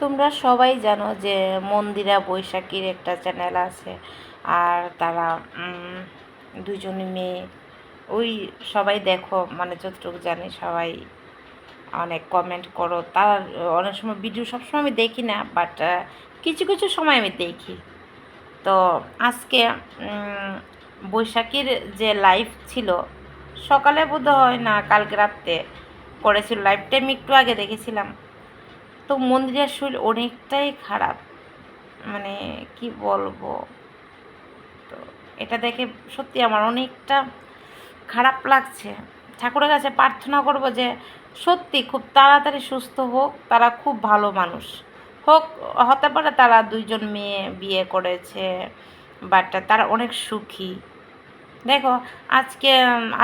তোমরা সবাই জানো যে মন্দিরা বৈশাখীর একটা চ্যানেল আছে। আর তারা দুজনে মেয়ে। ওই সবাই দেখো মানে যতটুকু জানি সবাই অনেক কমেন্ট করো। তার অনেক সময় ভিডিও সবসময় আমি দেখি না বাট কিছু কিছু সময় আমি দেখি। তো আজকে বৈশাখীর যে লাইভ ছিল, সকালে বোধ হয় না, কালকে রাত্রে করেছিল। লাইভটা আমি একটু আগে দেখেছিলাম। তো মন্দিরের শরীর অনেকটাই খারাপ। মানে কি বলব? তো এটা দেখে সত্যি আমার অনেকটা খারাপ লাগছে। ঠাকুরের কাছে প্রার্থনা করব যে সত্যি খুব তাড়াতাড়ি সুস্থ হোক, তারা খুব ভালো মানুষ। হোক, হতে পারে তারা দুইজন মেয়ে বিয়ে করেছে, বাট তারা অনেক সুখী। দেখো, আজকে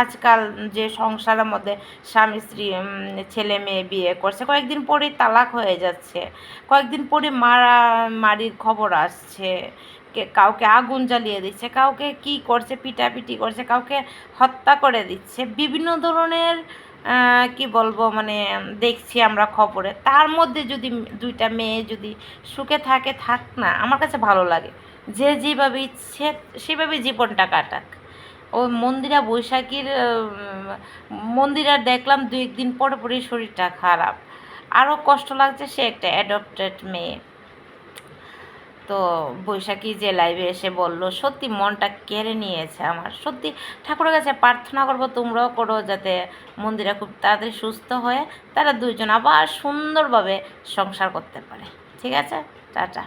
আজকাল যে সংসারের মধ্যে স্বামী, স্ত্রী ছেলে, মেয়ে বিয়ে করছে, কয়েকদিন পরেই তালাক হয়ে যাচ্ছে। কয়েকদিন পরে মারা, মারির খবর আসছে। কাউকে আগুন জ্বালিয়ে দিচ্ছে, কাউকে কি করছে, পিটাপিটি করছে, কাউকে হত্যা করে দিচ্ছে। বিভিন্ন ধরনের কি বলব মানে দেখছি আমরা খবরে। তার মধ্যে যদি দুইটা মেয়ে যদি সুখে থাকে, থাক না, আমার কাছে ভালো লাগে। যে যেভাবে ইচ্ছে সেভাবে জীবনটা কাটাক। ওই মন্দিরা বৈশাখীর উম, মন্দিরার দেখলাম দু একদিন পরে পরেই শরীরটা খারাপ। আরও কষ্ট লাগছে সে একটা অ্যাডপ্টেড মেয়ে। তো বৈশাখী যে লাইভে এসে বলল সত্যি মনটা কেড়ে নিয়েছে আমার। সত্যি ঠাকুরের কাছে প্রার্থনা করব তোমরাও করো যাতে মন্দিরা খুব তাড়াতাড়ি সুস্থ হয়ে তারা দুইজন আবার সুন্দরভাবে সংসার করতে পারে। ঠিক আছে? টাটা।